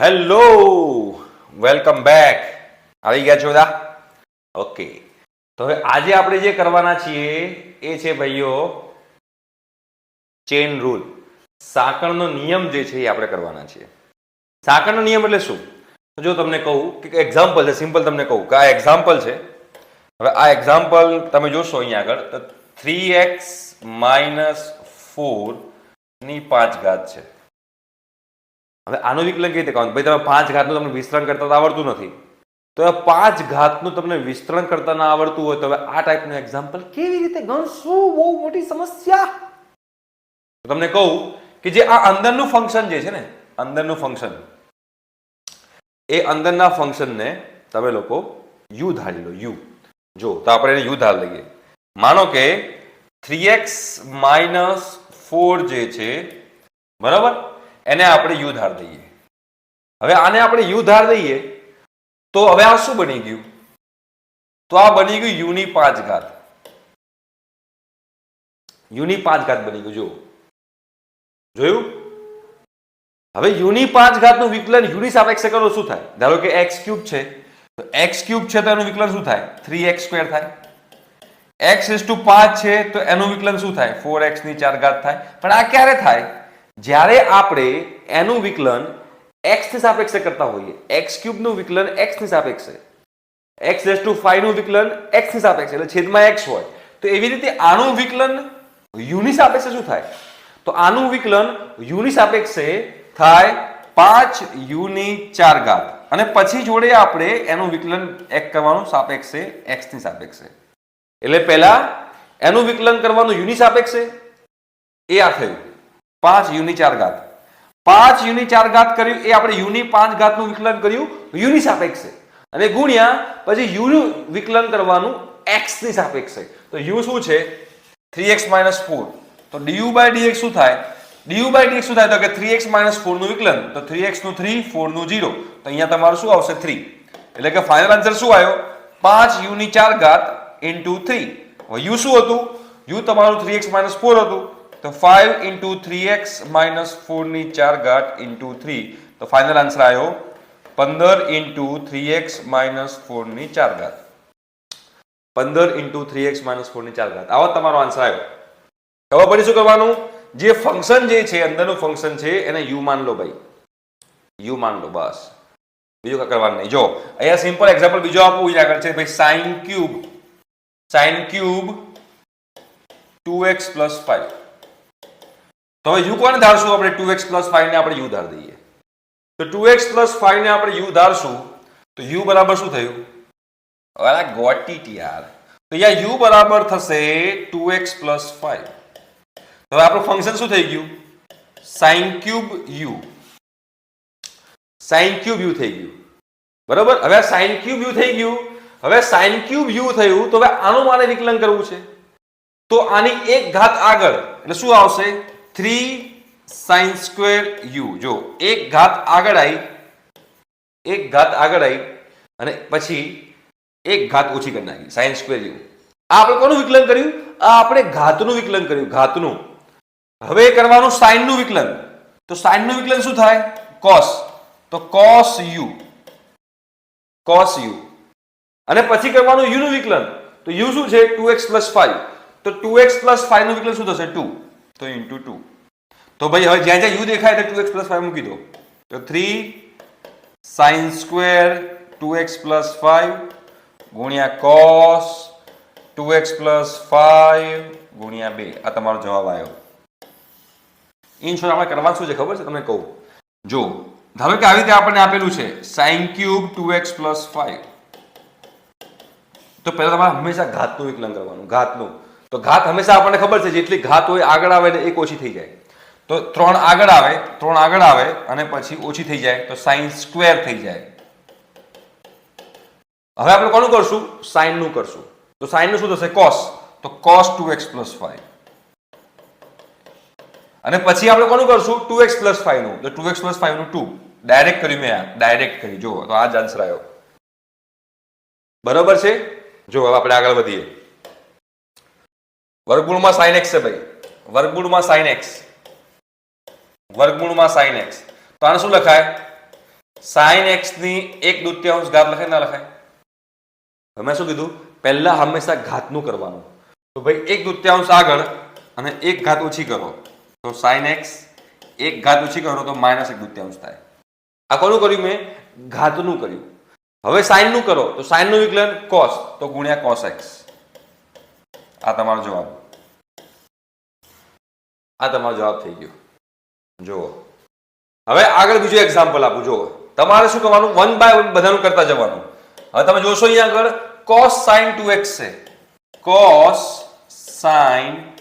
Hello welcome back આવી ગયા છો બધા? ઓકે તો હવે આજે આપણે જે કરવાના છીએ, એ છે ભાઈઓ ચેન રૂલ સાંકળનો નિયમ જે છે એ આપણે કરવાના છીએ. સાંકળનો નિયમ એટલે શું? તો જો તમને કહું કે એક્ઝામ્પલ છે સિમ્પલ તમને કહું કે આ એક્ઝામ્પલ છે. હવે આ એક્ઝામ્પલ તમે જોશો અહીંયા આગળ, તો થ્રી એક્સ માઇનસ ફોરની પાંચ ઘાત છે. હવે આનું વિકલન કઈ રીતે કરવાનું? ભાઈ તમે પાંચ ઘાતનું તમને વિસ્તરણ કરતા આવડતું નથી. તો હવે પાંચ ઘાતનું તમને વિસ્તરણ કરતા ના આવડતું હોય તો હવે આ ટાઈપનું એક્ઝામ્પલ કેવી રીતે ગણશું? બહુ મોટી સમસ્યા. તમને કહું કે જે આ અંદરનું ફંક્શન જે છે ને, અંદરનું ફંક્શન એ અંદરના ફંક્શનને તમે લોકો યુ ધારી લો યુ જો, તો આપણે એને યુ ધાર લઈએ. માનો કે થ્રી એક્સ માઇનસ ફોર જે છે, બરાબર? એને આપણે યુ ધાર દઈએ. હવે આને આપણે યુ ધાર દઈએ, તો હવે આ શું બની ગયું? તો આ બની ગયું યુની પાંચ ઘાત યુની પાંચ ઘાત બની ગયું જો જોયું? હવે યુની પાંચ ઘાતનું વિકલન યુની સાપેક્ષે કરો, શું થાય? ધારો કે એક્સ ક્યુબ છે, તો એક્સ ક્યુબ છે તો એનું વિકલન શું થાય? થ્રી એક્સ સ્ક્વેર થાય. એક્સ ઇસ ટુ પાંચ છે, તો એનું વિકલન શું થાય? ફોર એક્સની ચાર ઘાત થાય. પણ આ ક્યારે થાય? જ્યારે આપણે એનું વિકલન એક્સની સાપેક્ષે કરતા હોઈએ એક્સ ક્યુબનું વિકલન એક્સની સાપેક્ષે. એક્સ રેસ ટુ ફાઈવનું વિકલન એક્સની સાપેક્ષે, એટલે છેદમાં એક્સ હોય. તો એવી રીતે આનું વિકલન યુ ની સાપેક્ષે શું થાય? તો આનું વિકલન યુ ની સાપેક્ષે થાય પાંચ યુ ની ચાર ઘાત. અને પછી જોડે આપણે એનું વિકલન એક કરવાનું સાપેક્ષે એક્સની સાપેક્ષે. એટલે પહેલા એનું વિકલન કરવાનું યુની સાપેક્ષે. એ આ થયું. પાંચ યુની ચાર ઘાત પાંચ યુની ચાર ઘાત કર્યું એ આપણે યુની પાંચ ઘાતનું વિકલન કર્યું. યુની સાપેક્ષે. અને ગુણ્યા પછી યુનું વિકલન કરવાનું એક્સની સાપેક્ષે. તો યુ શું છે? Three x minus four. તો ડીયુ બાય ડીએક્સ શું થાય? ડીયુ બાય ડીએક્સ શું થાય? તો કે થ્રી એક્સ માઇનસ ફોરનું વિકલન. તો થ્રી એક્સનું થ્રી ફોરનું જીરો તો અહીંયા તમારું શું આવશે? થ્રી. એટલે કે ફાઇનલ આન્સર શું આવ્યો? પાંચ યુની ચાર ઘાત ઇન્ટુ થ્રી. યુ શું હતું? યુ તમારું થ્રી એક્સ માઇનસ ફોર હતું. તો five into three x minus ફોરની ચાર ઘાટ ઇન્ટુ થ્રી તો ફાઇનલ આન્સર આવ્યો પંદર ઇન્ટુ થ્રી એક્સ માઇનસ ફોરની ચાર ઘાત. પંદર ઇન્ટુ થ્રી એક્સ માઇનસ ફોરની ચાર ઘાત. આવો તમારો આન્સર આવ્યો ખબર પડી શું કરવાનું? જે ફંક્શન જે છે, અંદરનું ફંક્શન છે, એને યુ માન લો ભાઈ. યુ માન લો, બસ. બીજું કઈ કરવાનું નહીં. જો, અહીંયા સિમ્પલ એક્ઝામ્પલ બીજો આપું એ આગળ છે ભાઈ sine cube sine cube two x plus five તો હવે યુ કોને ધારશું? આપણે ટુ એક્સ પ્લસ ફાઈવ ને આપણે યુ ધાર દઈએ. તો ટુ એક્સ પ્લસ ફાઈવ ને આપણે યુ ધારશું, તો યુ બરાબર શું થયું? આ ગોટી યાર તો અહીંયા યુ બરાબર થશે ટુ એક્સ પ્લસ ફાઈવ હવે આપણું ફંક્શન શું થઈ ગયું? Sine cube u sine cube થઈ ગયું. બરાબર? હવે સાઇન ક્યુબ યુ થઈ ગયું. હવે સાઇન ક્યુબ યુ થયું, તો હવે આનું મારે વિકલન કરવું છે. તો આની એક ઘાત આગળ. એટલે શું આવશે? Three sine square u. જો, એક ઘાત આગળ આવી એક ઘાત આગળ આવી અને પછી એક ઘાત ઓછી કરી નાખી સાઇન સ્ક્વેર યુ. આ આપણે કોનું વિકલન કર્યું? આ આપણે ઘાતનું વિકલન કર્યું, ઘાતનું. હવે કરવાનું સાઇનનું વિકલન. તો સાઇનનું વિકલન શું થાય? કોસ. તો કોસ યુ. Cos you. અને પછી કરવાનું યુ નું વિકલન. તો યુ શું છે? Two x plus five. તો ટુ એક્સ પ્લસ ફાઈવનું વિકલન શું થશે? ટુ. તો ઇન્ટુ ટુ તો ભાઈ, હવે જ્યાં જ્યાં યુ દેખાય એટલે ટુ એક્સ પ્લસ ફાઈવ મૂકી દો. તો three sine square two x plus five ગુણ્યા cos two x plus five ગુણ્યા બે. આ તમારો જવાબ આવ્યો ઇન શોર્ટ આપણે કરવાનું શું છે ખબર છે? તમને કહું. જો, ધારો કે આવી રીતે આપણને આપેલું છે sine cube two x plus five તો પહેલા તમારે હંમેશા ઘાતનું વિકલન કરવાનું. ઘાતનું. તો ઘાત હંમેશા આપણને ખબર છે જેટલી ઘાત હોય આગળ આવે ને એક ઓછી થઈ જાય. તો ત્રણ આગળ આવે, ત્રણ આગળ આવે અને પછી ઓછી થઈ જાય, તો સાઇન સ્ક્વેર થઈ જાય. હવે આપણે કોનું કરશું? સાઇનનું કરશું. તો સાઇનનું શું થશે? કોસ. તો cos two x plus five. અને પછી આપણે કોનું કરશું? ટુ એક્સ પ્લસ ફાઈવનું તો ટુ એક્સ પ્લસ ફાઈવનું ટુ. ડાયરેક્ટ કર્યું મેં ડાયરેક્ટ કરી. જુઓ, તો આ જ આન્સર આવ્યો. બરોબર છે? જો હવે આપણે આગળ વધીએ. વર્ગમૂળમાં સાઇન એક્સ છે ભાઈ. વર્ગમૂળમાં સાઇન એક્સ વર્ગમૂળમાં સાઇન એક્સ તો આને શું લખાય? સાઈન એક્સની એક દુત્યાંશ ઘાત લખાય ના લખાય? તમે શું કીધું? પહેલા હંમેશા ઘાતનું કરવાનું. તો ભાઈ એક દુત્યાંશ આગળ અને એક ઘાત ઓછી કરો. તો સાઈન એક્સ એક ઘાત ઓછી કરો તો માઇનસ એક દુત્યાંશ થાય. આ કોનું કર્યું મેં? ઘાતનું કર્યું. હવે સાઇનનું કરો. તો સાઇનનું વિકલન કોસ તો ગુણ્યા કોસ એક્સ આ તમારો જવાબ. આ તમારો જવાબ થઈ ગયો. જુઓ. હવે આગળ બીજું એક્ઝામ્પલ આપું, જુઓ. તમારે શું કરવાનું? વન બાય વન બધાનું કરતા જવાનું. હવે તમે જોશો અહીંયા આગળ કોસ સાઇન ટુ એક્સ છે. કોસ સાઇન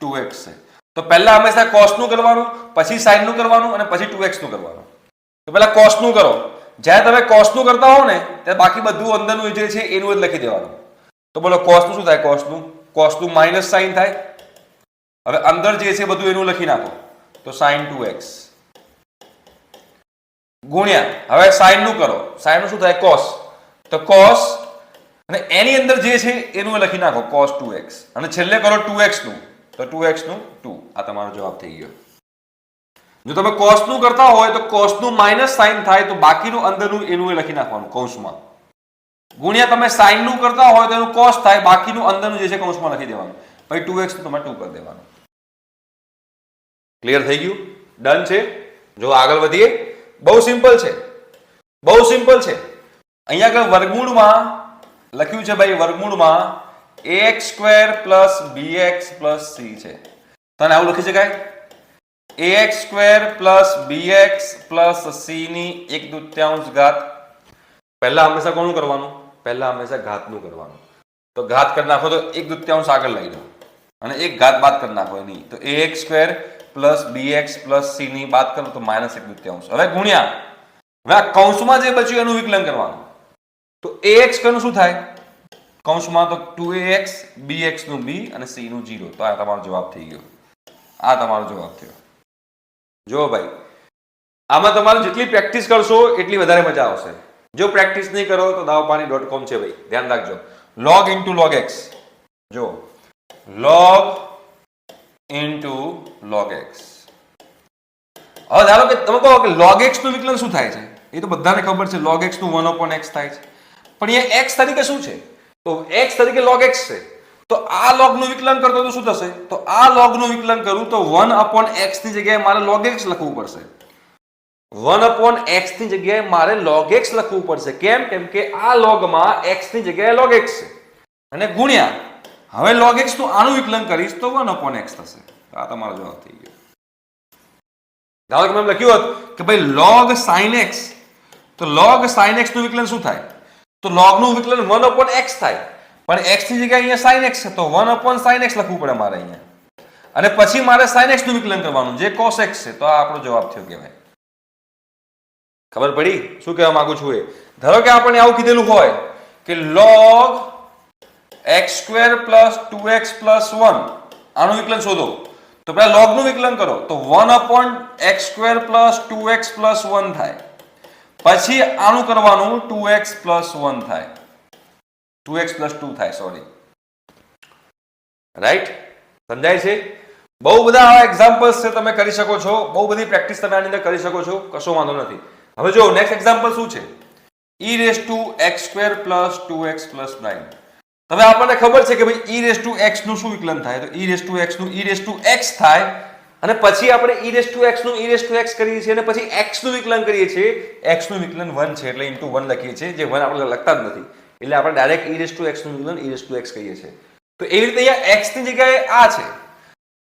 ટુ એક્સ છે. તો પહેલા હંમેશા કોસનું કરવાનું, પછી સાઇનનું કરવાનું, અને પછી ટુ એક્સનું કરવાનું. તો પહેલા કોસનું કરો. જ્યારે તમે કોસનું કરતા હો ને, ત્યારે બાકી બધું અંદરનું જે છે એનું જ લખી દેવાનું. તો બોલો કોસનું શું થાય? કોસ નું કોસનું માઇનસ સાઇન થાય. હવે અંદર જે છે બધું એનું લખી નાખો. તો સાઇન ટુ એક્સ ગુણ્યા. હવે સાઇનનું કરો. સાઇનનું શું થાય? કોસ તો કોસ અને એની અંદર જે છે એનું લખી નાખો. કોસ ટુ એક્સ અને છેલ્લે કરો ટુ એક્સનું. તો ટુ એક્સનું ટુ આ તમારો જવાબ થઈ ગયો. જો તમે કોસનું કરતા હોય તો કોસનું માઇનસ સાઇન થાય તો બાકીનું અંદરનું એનું એ લખી નાખવાનું કૌંસમાં. ગુણ્યા તમે સાઇનનું કરતા હોય તો એનું કોસ થાય, બાકીનું અંદરનું જે છે કૌંસમાં લખી દેવાનું. પછી ટુ એક્સ તમે ટુ કરી દેવાનું. ક્લિયર થઈ ગયું? ડન છે? જો આગળ વધીએ. બહુ સિમ્પલ છે. બહુ સિમ્પલ છે. અહીંયા આગળ વર્ગમૂળમાં લખ્યું છે ભાઈ, વર્ગમૂળમાં x square plus b x plus c છે. તને આવું લખી શકાય? X square plus b x plus c ની એક દૂત્યાંશ ઘાત. પહેલા હંમેશા કોનું કરવાનું? પહેલા હંમેશા ઘાતનું કરવાનું. તો ઘાત કરી નાખો તો એક દૂત્યાંશ આગળ લઈ લો અને એક ઘાત બાદ કરી નાખો એની. તો એ x square plus b x plus c ની બાદ કરો તો માઇનસ એક દૂત્યાંશ હવે ગુણ્યા. હવે આ કૌંસમાં જે બચ્યું એનું વિકલન કરવાનું. તો એ એક્સ કનું શું થાય? કૌંસમાં તો 2ax bx નું બી અને સીનું 0 તો આ તમારો જવાબ થઈ ગયો. આ તમારો જવાબ થયો. જો ભાઈ. આમાં તમારે જેટલી પ્રેક્ટિસ કરશો, એટલી વધારે મજા આવશે. જો પ્રેક્ટિસ નહીં કરો તો દાવપાની ડોટ કોમ છે ભાઈ. ધ્યાન રાખજો. Log into log x જો. Log into log x હવે ધારો કે તમે કહો કે લોગ એક્સનું વિકલન શું થાય છે? એ તો બધાને ખબર છે, log x નું 1 upon x થાય છે. પણ અહીંયા x તરીકે શું છે? તો x તરીકે log x છે. તો આ log નું વિકલન કરતો તો શું થશે? તો આ log નું વિકલન કરું તો 1 upon x ની જગ્યાએ મારે log x લખવું પડશે. 1 અપોન એક્સની જગ્યાએ મારે લોગ એક્સ લખવું પડશે. કેમ? કેમ કે આ લોગમાં એક્સની જગ્યાએ લોગ એક્સ છે. અને ગુણ્યા, હવે લોગ એક્સનું આનું વિકલન કરીશ તો વન અપોન એક્સ થશે. આ તમારો જવાબ થઈ ગયો. ધારો કે મેં લખ્યું હોત કે ભાઈ લોગ sin એક્સ તો લોગ sin એક્સનું વિકલન શું થાય? તો લોગનું વિકલન વન અપોન એક્સ થાય. પણ એક્સની જગ્યાએ અહીંયા સાઇન એક્સ છે, તો વન અપોન સાઇન એક્સ લખવું પડે મારે અહીંયા. અને પછી મારે sin એક્સનું વિકલન કરવાનું, જે કોસ એક્સ છે, તો આ આપણો જવાબ થયો કહેવાય. ખબર પડી? શું કહેવા માંગુ છું એ? ધારો કે આપણને આવું કીધેલું હોય કે log x square plus two x plus one આનું વિકલન શોધો. તો પહેલા log નું વિકલન કરો. તો one upon x square plus x plus one થાય. પછી આનું કરવાનું ટુ એક્સ પ્લસ વન થાય. ટુ એક્સ પ્લસ ટુ થાય સોરી રાઈટ સમજાય છે? બહુ બધા એક્ઝામ્પલ્સ છે તમે કરી શકો છો. બહુ બધી પ્રેક્ટિસ તમે આની અંદર કરી શકો છો. કશો વાંધો નથી. હવે જો નેક્સ્ટ એક્ઝામ્પલ શું છે? E raise to x square plus two x plus nine હવે આપણને ખબર છે કે ભાઈ e રેસ ટુ એક્સનું શું વિકલન થાય? તો ઈ રેસ ટુ એક્સનું ઈ રેસ ટુ એક્સ થાય, અને પછી આપણે ઈ રેસ ટુ એક્સનું ઈ રેસ ટુ એક્સ કરીએ છીએ, અને પછી x નું વિકલન કરીએ છીએ. x નું વિકલન વન છે, એટલે ઇન્ટુ વન લખીએ છીએ, જે વન આપણે લખતા જ નથી. એટલે આપણે ડાયરેક્ટ ઈ રેસ ટુ એક્સનું વિકલન e રેસ ટુ એક્સ કહીએ છીએ. તો એવી રીતે અહીંયા x ની જગ્યાએ આ છે.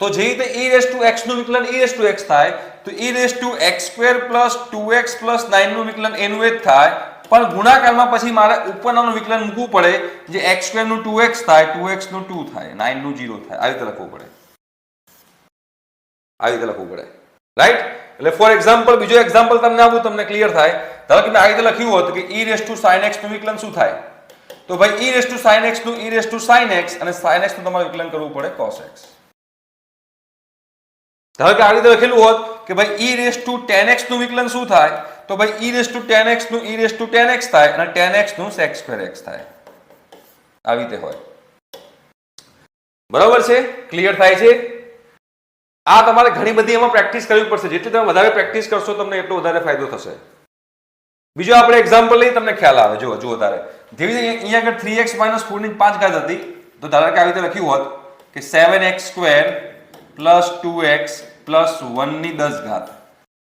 તો જે રીતે e રેસ ટુ x નું વિકલન e રેસ ટુ એક્સ થાય, તો e raise to x square plus two x plus નાઇનનું વિકલન એનું એ જ થાય. પણ ગુણાકારમાં પછી મારે ઉપરનાનું વિકલન મૂકવું પડે, જે એક્સ સ્ક્વેરનું ટુ એક્સ થાય ટુ એક્સનું ટુ થાય 9 નું જીરો થાય. આવી રીતે લખવું પડે. આવી રીતે લખવું પડે. રાઈટ એટલે ફોર એક્ઝામ્પલ બીજો એક્ઝામ્પલ તમને આપું, તમને ક્લિયર થાય. ધારો કે મેં આવી રીતે લખ્યું હોત કે e raise to sine x નું વિકલન શું થાય? તો ભાઈ e raise to sine x નું e raise to sine x અને સાઇન x નું તમારે વિકલન કરવું પડે કોસ એક્સ ધારો કે આવી રીતે લખેલું હોત કે ભાઈ ઈ રેસ ટુ ટેન એક્સનું વિકલન શું થાય? તો ભાઈ e raise to tan એક્સનું e raise to tan x થાય અને ટેન એક્સનું સેક્સ સ્ક્વેર એક્સ થાય. આવી રીતે હોય. બરાબર છે? ક્લિયર થાય છે? આ તમારે ઘણી બધી એમાં પ્રેક્ટિસ કરવી પડશે. જેટલી તમે વધારે પ્રેક્ટિસ કરશો, તમને એટલો વધારે ફાયદો થશે. બીજો આપણે એક્ઝામ્પલ લઈએ, તમને ખ્યાલ આવે. જુઓ જુઓ તારે. જેવી રીતે અહીંયા આગળ થ્રી એક્સ માઇનસ ફોરની પાંચ ઘાત હતી, તો ધારો કે આવી રીતે લખ્યું હોત કે seven x square plus two x plus વનની દસ ઘાત.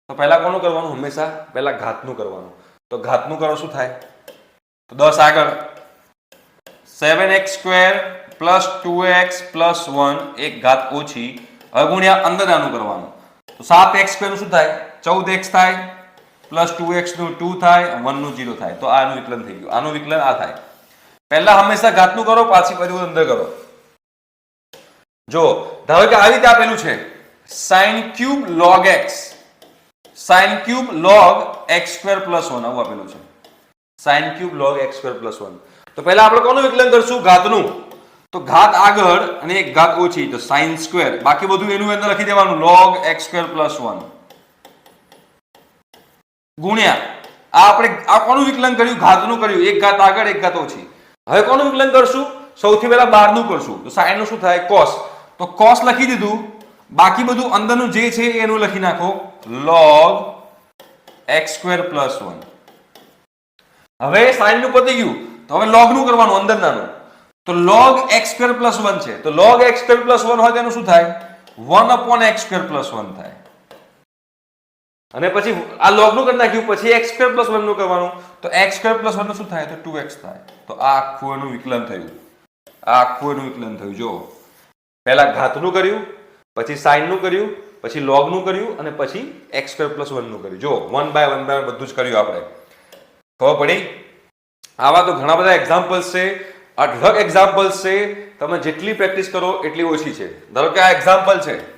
તો પહેલા કોનું કરવાનું હંમેશા? પહેલા ઘાતનું કરવાનું. તો ઘાતનું કરો, શું થાય? તો દસ આગળ. Seven x square plus two x plus one, એક ઘાત ઓછી હવે અંદર આનું કરવાનું. તો સાત એક્સ સ્ક્વેર શું થાય? ચૌદ એક્સ થાય, પ્લસ ટુ એક્સનું ટુ થાય વનનું જીરો થાય. તો આનું વિકલન થઈ ગયું. આનું વિકલન આ થાય. પહેલા હંમેશા ઘાતનું કરો, પાછી પછી અંદર કરો. જો, ધારો કે આવી રીતે આપેલું છે. Sine cube log x. Sine cube log x square plus one આવું આપેલું છે. Sine cube log x square plus one તો પહેલા આપણે કોનું વિકલન કરશું? ઘાતનું. તો ઘાત આગળ અને એક ઘાત ઓછી, તો સાઇન સ્ક્વેર બાકી બધું એનું અંદર લખી દેવાનું, log x square plus one ગુણ્યા. આ આપણે, આ કોનું વિકલન કર્યું? ઘાતનું કર્યું. એક ઘાત આગળ, એક ઘાત ઓછી. હવે કોનું વિકલન કરશું? સૌથી પહેલા બહારનું કરશું. તો સાઈનનું શું થાય? cos. તો કોસ લખી દીધું. બાકી બધું અંદરનું જે છે એનું લખી નાખો. Log x square plus one હવે સાઈનનું પતી ગયું. તો હવે લોગનું કરવાનું, અંદરનાનું. તો log x square plus one છે. તો log x square plus one હોય તેનું શું થાય? One upon x square plus one થાય. અને પછી આ લોગનું કરી નાખ્યું, પછી એક્સ સ્ક્વેર પ્લસ વનનું કરવાનું. તો એક્સ સ્ક્વેર પ્લસ વન શું થાય? તો ટુ એક્સ થાય. તો આ આખું એનું વિકલન થયું. આ આખું એનું વિકલન થયું. જો પહેલા ઘાતનું કર્યું, પછી સાઈનનું કર્યું, પછી લોગનું કર્યું અને પછી એક્સ સ્ક્વેર પ્લસ વનનું કર્યું. જો વન બાય વન બાય બધું જ કર્યું આપણે. ખબર પડી? આવા તો ઘણા બધા એક્ઝામ્પલ્સ છે. અઢળક એક્ઝામ્પલ્સ છે. તમે જેટલી પ્રેક્ટિસ કરો, એટલી ઓછી છે. ધારો કે આ એક્ઝામ્પલ છે.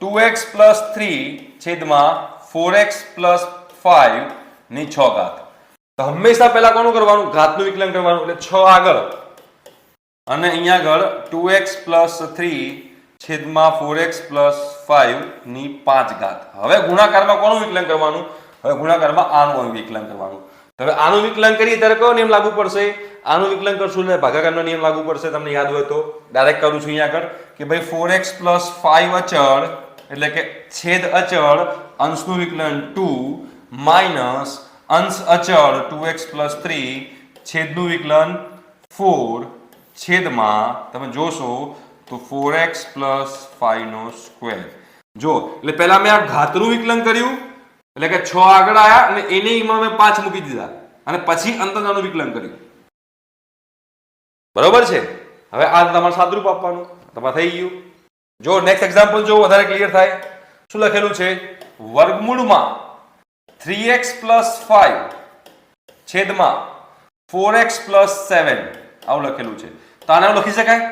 ટુ એક્સ પ્લસ થ્રી છેદમાં ફોર એક્સ પ્લસ ફાઈવની છ ઘાત. તો હંમેશા પહેલા કોનું કરવાનું? ઘાતનું વિકલન કરવાનું. એટલે છ આગળ. અને અહીંયા આગળ ટુ એક્સ પ્લસ થ્રી છેદમાં ફોર એક્સ પ્લસ ફાઈવની પાંચ ઘાત. હવે ગુણાકારમાં કોનું વિકલન કરવાનું? હવે ગુણાકારમાં આનું વિકલન કરવાનું. હવે આનું વિકલન કરીએ ત્યારે કયો નિયમ લાગુ પડશે? આનું વિકલન કરશું એટલે ભાગાકારનો નિયમ લાગુ પડશે, તમને યાદ હોય તો. ડાયરેક્ટ કરું છું અહીંયા આગળ કે ભાઈ ફોર એક્સ પ્લસ ફાઈવ અચળ એટલે કે છેદ અચળ અંશનું વિકલન ટુ માઇનસ અંશ અચળ ટુ એક્સ પ્લસ થ્રી છેદનું વિકલન ફોર છેદમાં તમે જોશો તો ફોર એક્સ પ્લસ ફાઈવ નો સ્ક્વેર જો, એટલે પહેલા મેં આ ઘાતનું વિકલન કર્યું, એટલે કે છ આગળ આવ્યા અને એને એમાં મેં પાંચ મૂકી દીધા. અને પછી અંતરનું વિકલન કર્યું. બરોબર છે? હવે આ તમારે સાદરૂપ આપવાનું. તમારે થઈ ગયું. જો નેક્સ્ટ એક્ઝામ્પલ જો વધારે ક્લિયર થાય. શું લખેલું છે? વર્ગમૂળમાં થ્રી એક્સ પ્લસ ફાઈવ છેદમાં ફોર એક્સ પ્લસ સેવન આવું લખેલું છે. તો આને લખી શકાય?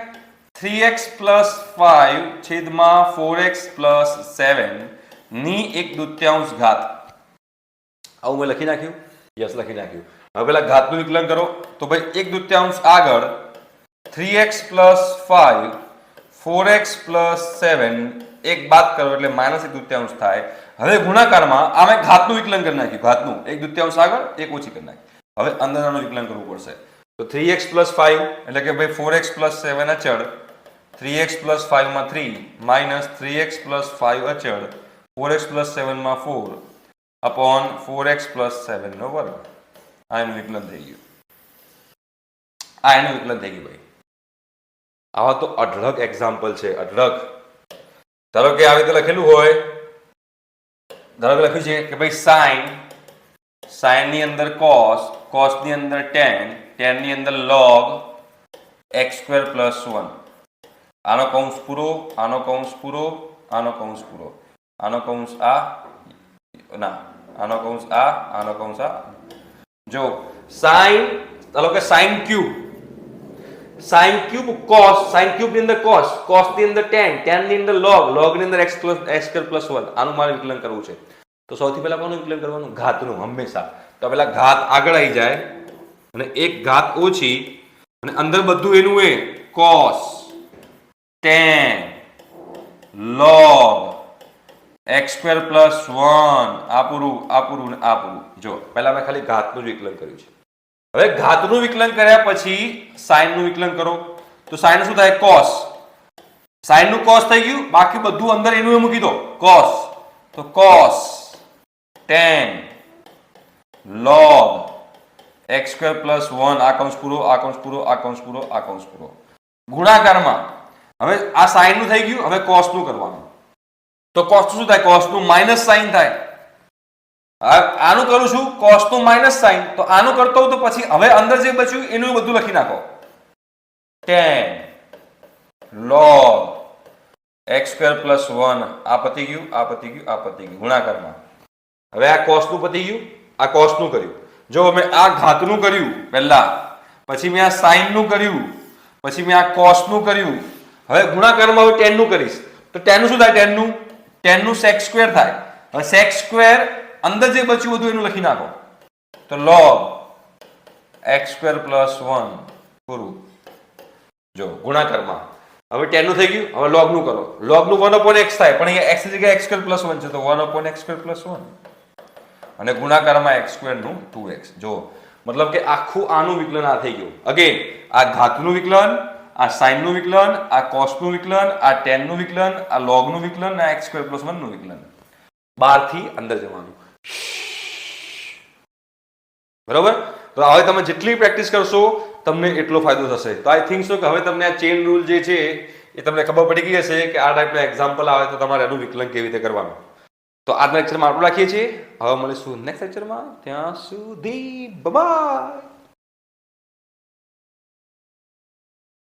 થ્રી એક્સ પ્લસ ફાઈવ છેદમાં ફોર એક્સ પ્લસ સેવનની એક દૂત્યાંશ ઘાત. આવું મેં લખી નાખ્યું? યસ, લખી નાખ્યું. હવે પેલા ઘાતનું વિકલન કરો. તો ભાઈ, એક દૂત્યાંશ આગળ three x plus five four x plus seven એક બાદ કરો એટલે માઇનસ એક દૂત્યાંશ થાય. હવે ગુણાકારમાં આ મેં ઘાતનું વિકલન કરી નાખ્યું. ઘાતનું. એક દૂત્યાંશ આગળ, એક ઓછી કરી નાખી હવે અંદરનું વિકલન કરવું પડશે. તો થ્રી એક્સ પ્લસ ફાઈવ એટલે કે ભાઈ ફોર એક્સ પ્લસ સેવન અચળ three x plus ફાઈવમાં three minus three x plus five અચળ four x plus સેવનમાં four upon four x plus સેવનનો વર્ગ. આ એનું વિકલન થઈ ગયું. આ એનું વિકલન થઈ ગયું ભાઈ. આવા તો અઢળક એક્ઝામ્પલ છે, અઢળક. ધારો કે આવી રીતે લખેલું હોય, ધારો કે લખ્યું છે કે ભાઈ સાઈન સાઈનની અંદર કોસ કોસની અંદર ટેન ટેનની અંદર log x square plus one આનો કૌંસ પૂરો, આનો કૌંસ પૂરો, આનો કૌંસ પૂરો. આનો કૌંસ આ, ના, આનો કૌંસ આ, આનો કૌંસ આ. જો સાઈન ધારો કે sine cube sine cube cos sine ક્યુબની અંદર કોસ કોસની અંદર ટેન ટેનની અંદર લોગ લોગની અંદર x plus x square plus one આનું મારે વિકલન કરવું છે. તો સૌથી પહેલા કોનું વિકલન કરવાનું? ઘાતનું, હંમેશા. તો પહેલા ઘાત આગળ આવી જાય અને એક ઘાત ઓછી અને અંદર બધું એનું એ cos tan log x plus one આ પૂરું આ પૂરું ને આ પૂરું જો, પહેલા મેં ખાલી ઘાતનું જ વિકલન કર્યું છે. હવે ઘાતનું વિકલન કર્યા પછી સાઈનનું વિકલન કરો. તો સાઈન શું થાય? કોસ સાઇનનું કોસ થઈ ગયું. બાકી બધું અંદર એનું એ મૂકી દો. કોસ તો cos tan. Log. X square plus one આ કૌંસ પૂરો આ કૌંસ પૂરો આ કૌંસ પૂરો આ કૌંસ પૂરો. ગુણાકારમાં. હવે આ સાઈનનું થઈ ગયું, હવે કોસનું કરવાનું. તો કોસ શું થાય? કોસનું માઇનસ સાઇન થાય. આનું કરું છું કોસનું માઇનસ સાઇન તો આનું કરતો હોઉં તો પછી હવે અંદર જે બચ્યું, એનું બધું લખી નાખો. Ten. log x square plus one. આ પતી ગયું, આ પતી ગયું, આ પતી ગયું. ગુણાકારમાં. હવે આ કોસનું પતી ગયું, આ કોસનું કર્યું. જો મેં આ ઘાતનું કર્યું પહેલા, પછી મેં આ સાઈનનું કર્યું, પછી મેં આ કોસનું કર્યું, હવે ગુણાકારમાં હવે ટેનનું કરીશ. તો ટેનનું શું થાય? ટેનનું ટેનનું સેક્સ સ્ક્વેર થાય. હવે સેક્સ સ્ક્વેર અંદર જે બચ્યું બધું એનું લખી નાખો. તો log x square plus one પૂરું જો, ગુણાકારમાં. હવે ટેનનું થઈ ગયું, હવે લોગનું કરો. લોગનું વન અપોન એક્સ થાય, પણ અહીંયા એક્સ જગ્યાએ એક્સ સ્ક્વેર પ્લસ વન છે, તો one upon x square plus one અને ગુણાકારમાં એક્સ સ્ક્વેરનું ટુ એક્સ જો, મતલબ કે આખું આનું વિકલન આ થઈ ગયું. અગેન આ ઘાતનું વિકલન, આ સાઇનનું વિકલન, આ કોસ્ટનું વિકલન, આ ટેનનું વિકલન, આ લોગનું વિકલન, આ એક્સ સ્ક્વેર પ્લસ વનનું વિકલન. બારથી અંદર જવાનું. બરોબર? તો હવે તમે જેટલી પ્રેક્ટિસ કરશો, તમને એટલો ફાયદો થશે. તો આઈ થિંક સો કે હવે તમને આ ચેન રૂલ જે છે, એ તમને ખબર પડી ગઈ હશે કે આ ટાઈપના એક્ઝામ્પલ આવે તો તમારે એનું વિકલન કેવી રીતે કરવાનું. તો આજના લેક્ચરમાં આટલું રાખીએ છીએ. હવે મળીશું નેક્સ્ટ લેક્ચરમાં ત્યાં સુધી બાય